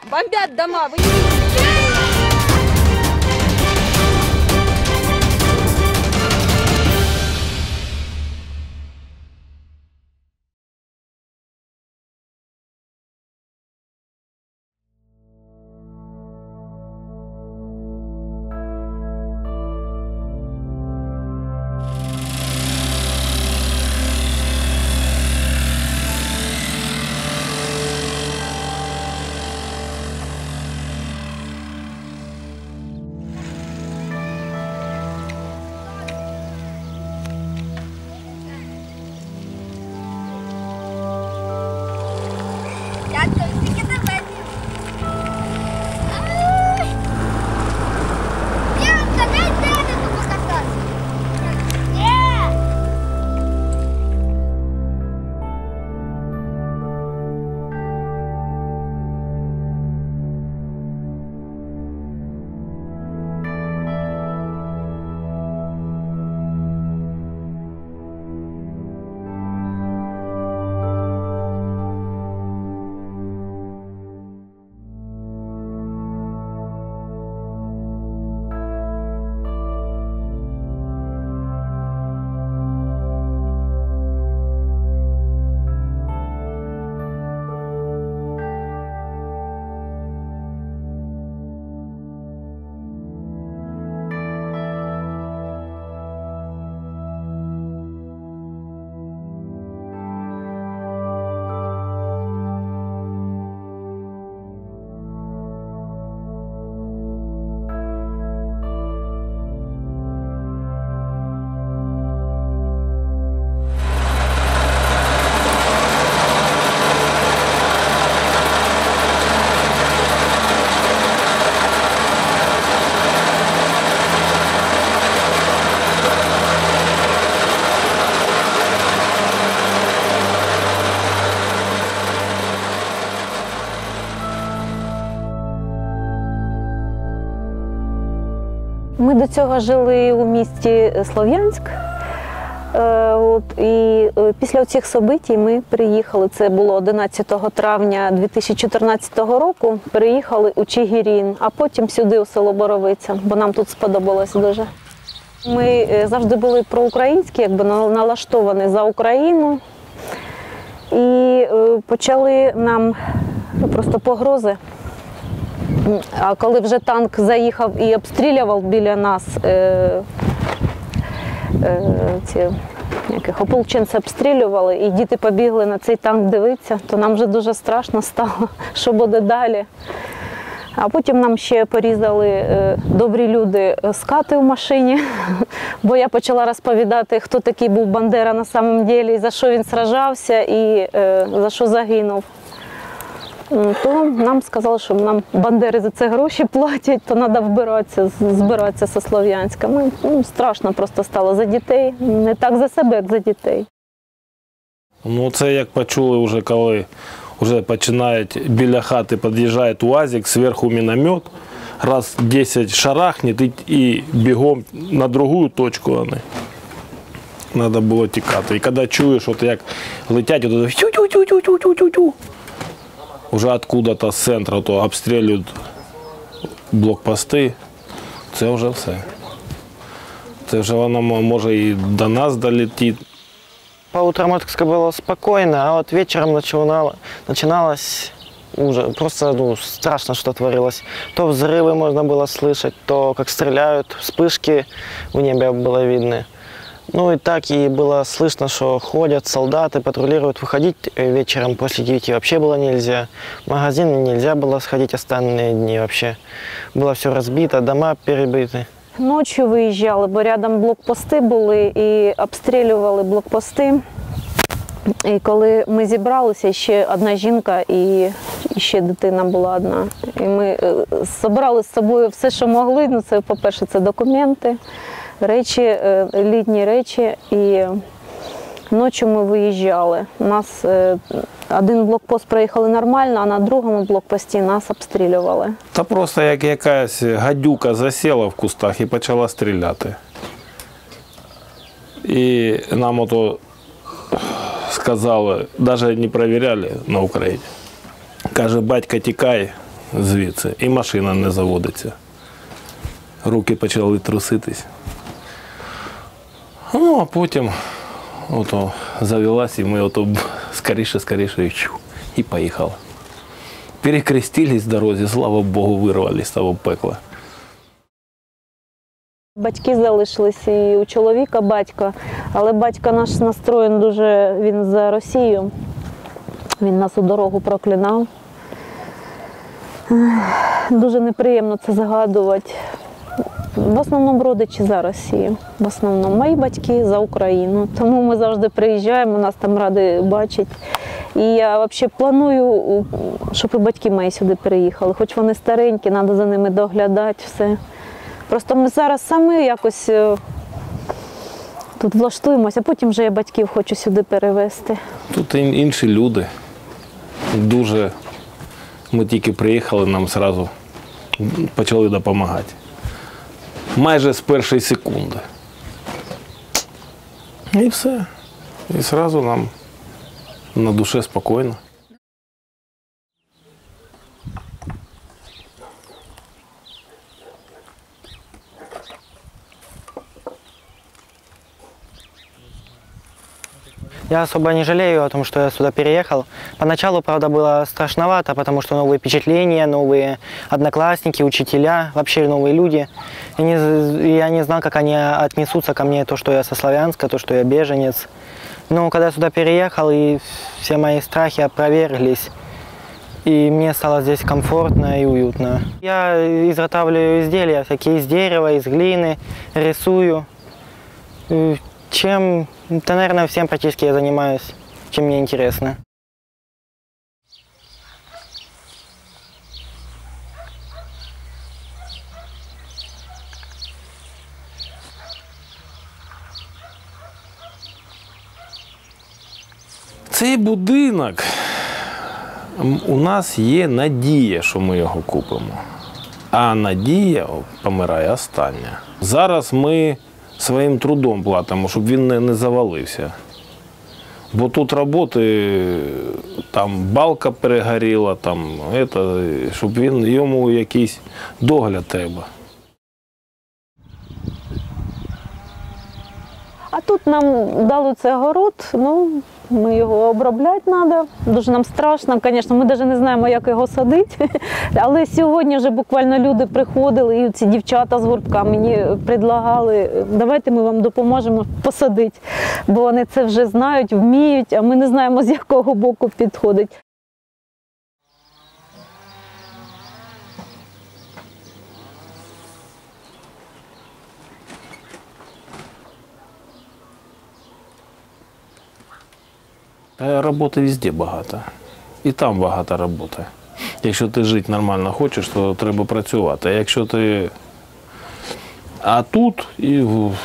Бомбят дома, вы не Ми до цього жили у місті Слов'янськ. Е, От, і е, після цих событій ми приїхали. Це було 11 травня 2014 року. Переїхали у Чигирін, а потім сюди, у село Боровиця, бо нам тут сподобалось дуже. Ми е, завжди були проукраїнські, якби на- налаштовані за Україну. І почали нам просто погрози. А коли вже танк заїхав і обстрілював біля нас е, е, ці яких ополченці обстрілювали, і діти побігли на цей танк дивитися, то нам вже дуже страшно стало, що буде далі. А потім нам ще порізали е, добрі люди скати в машині, бо я почала розповідати, хто такий був Бандера на самом деле, і за що він сражався, і е, за що загинув. М, То нам сказали, що нам бандери за це гроші платять, то треба вбиратися, збиратися зі Слов'янська. Ну, страшно просто стало за дітей. Не так за себе, як за дітей. Ну, це як почули вже коли вже починають біля хати під'їжджає УАЗик, зверху міномет, раз 10 шарахнет і, і бігом на другу точку вони. Треба було тікати. І коли чуєш, от як летять, от тю-тю-тю-тю-тю-тю-тю. Уже откуда-то з центру то обстрілюють блокпости. Це вже все. Це вже воно м- може і до нас долетить. По утрам это было спокойно, а вот вечером начинало, начиналось уже просто ну, страшно, что творилось. То взрывы можно было слышать, то как стреляют, вспышки в небе было видно. Ну и так и было слышно, что ходят солдаты, патрулируют. Выходить э, вечером после 9 вообще было нельзя. В магазин нельзя было сходить остальные дни вообще. Было все разбито, дома перебиты. Ночі виїжджали, бо рядом блокпости були і обстрілювали блокпости. І коли ми зібралися, ще одна жінка і, і ще дитина була одна. І ми е, збирали з собою все, що могли. Ну, це, по-перше, це документи, речі, е, літні речі. І ночі ми виїжджали. У нас е, один блокпост проїхали нормально, а на другому блокпості нас обстрілювали. Та просто як якась гадюка засіла в кустах і почала стріляти. І нам ото сказали, навіть не перевіряли на Україні. Каже, батька тікай, звідси, і машина не заводиться. Руки почали труситись. Ну, а потім ото завелась, і ми ото скоріше, скоріше і поїхали. Перекрестились в дорозі, слава Богу, вирвались з того пекла. Батьки залишилися і у чоловіка батька, але батько наш настроєн дуже він за Росію. Він нас у дорогу проклинав. Дуже неприємно це згадувати. В основному родичі за Росію. В основному мої батьки за Україну. Тому ми завжди приїжджаємо, нас там раді бачать. І я взагалі планую, щоб і батьки мої сюди переїхали. Хоч вони старенькі, треба за ними доглядати, все. Просто ми зараз самі якось е, тут влаштуємося, а потім вже я батьків хочу сюди перевезти. Тут інші люди. Дуже ми тільки приїхали, нам одразу почали допомагати. Майже з першої секунди. І все. І одразу нам на душе спокійно. Я особо не жалею о том, что я сюда переехал. Поначалу, правда, было страшновато, потому что новые впечатления, новые одноклассники, учителя, вообще новые люди. и не- я не знал, как они отнесутся ко мне, то, что я со Славянска, то, что я беженец. Но когда я сюда переехал, и все мои страхи опроверглись, и мне стало здесь комфортно и уютно. Я изготавливаю изделия всякие из дерева, из глины, рисую. Чем, да, наверное, всем практически я занимаюсь, чем мне интересно. Цей будинок у нас є надія, що ми його купимо. А надія помирає остання. Зараз ми своїм трудом платимо, щоб він не, не завалився. Бо тут роботи, там балка перегоріла, там, это, щоб він йому якийсь догляд треба. Тут нам дали цей город, ну, ми його обробляти треба. Дуже нам страшно, звісно, ми навіть не знаємо, як його садити. Але сьогодні вже буквально люди приходили, і ці дівчата з гуртка мені предлагали, давайте ми вам допоможемо посадити. Бо вони це вже знають, вміють, а ми не знаємо, з якого боку підходить. Роботи везде багато. І там багато роботи. Якщо ти жити нормально хочеш, то треба працювати. А якщо ти. А тут і в,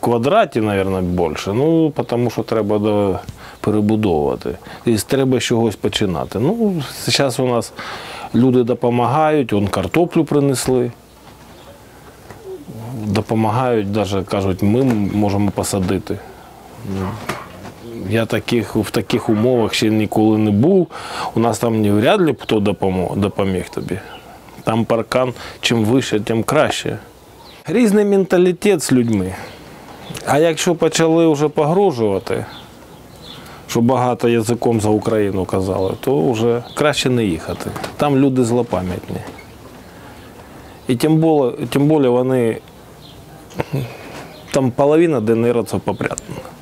квадраті, мабуть, більше. Ну, тому що треба до, перебудовувати. І треба чогось починати. Ну, зараз у нас люди допомагають, он картоплю принесли. Допомагають, навіть кажуть, ми можемо посадити. Я таких, в таких умовах ще ніколи не був. У нас там ні вряд ли хто допоміг тобі. Там паркан, чим вище, тим краще. Різний менталітет з людьми. А якщо почали вже погрожувати, що багато язиком за Україну казали, то вже краще не їхати. Там люди злопам'ятні. І тим більше, тим більше вони там половина ДНРовців попрятана.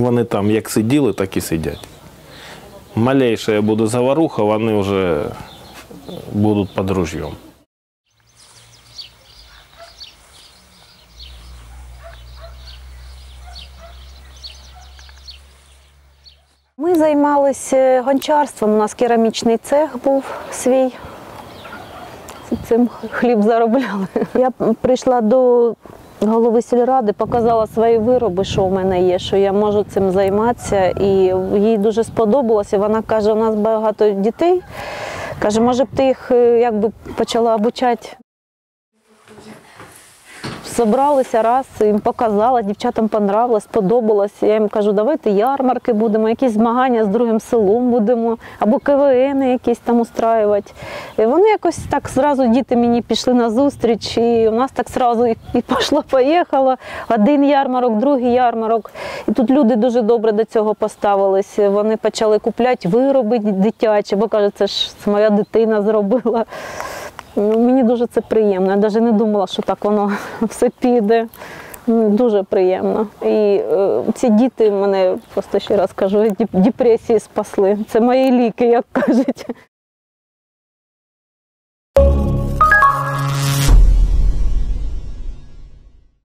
Вони там як сиділи, так і сидять. Малейша буде заваруха, вони вже будуть під ружьем. Ми займалися гончарством. У нас керамічний цех був свій. Цим хліб заробляли. Я прийшла до голови сільради, показала свої вироби, що в мене є, що я можу цим займатися. І їй дуже сподобалося. Вона каже: у нас багато дітей. Каже, може б ти їх е, якби почала обучати. Зібралися раз, їм показала, дівчатам понравилось, сподобалось. Я їм кажу, давайте ярмарки будемо, якісь змагання з другим селом будемо, або КВН якісь там устраювати. І вони якось так зразу діти мені пішли на зустріч, і у нас так зразу і, і пішло-поїхало. Один ярмарок, другий ярмарок. І тут люди дуже добре до цього поставились. Вони почали купляти вироби дитячі, бо кажуть, це ж моя дитина зробила. Ну, Мені дуже це приємно. Я навіть не думала, що так воно все піде. Дуже приємно. І е, ці діти мене просто ще раз кажу, депресії спасли. Це мої ліки, як кажуть.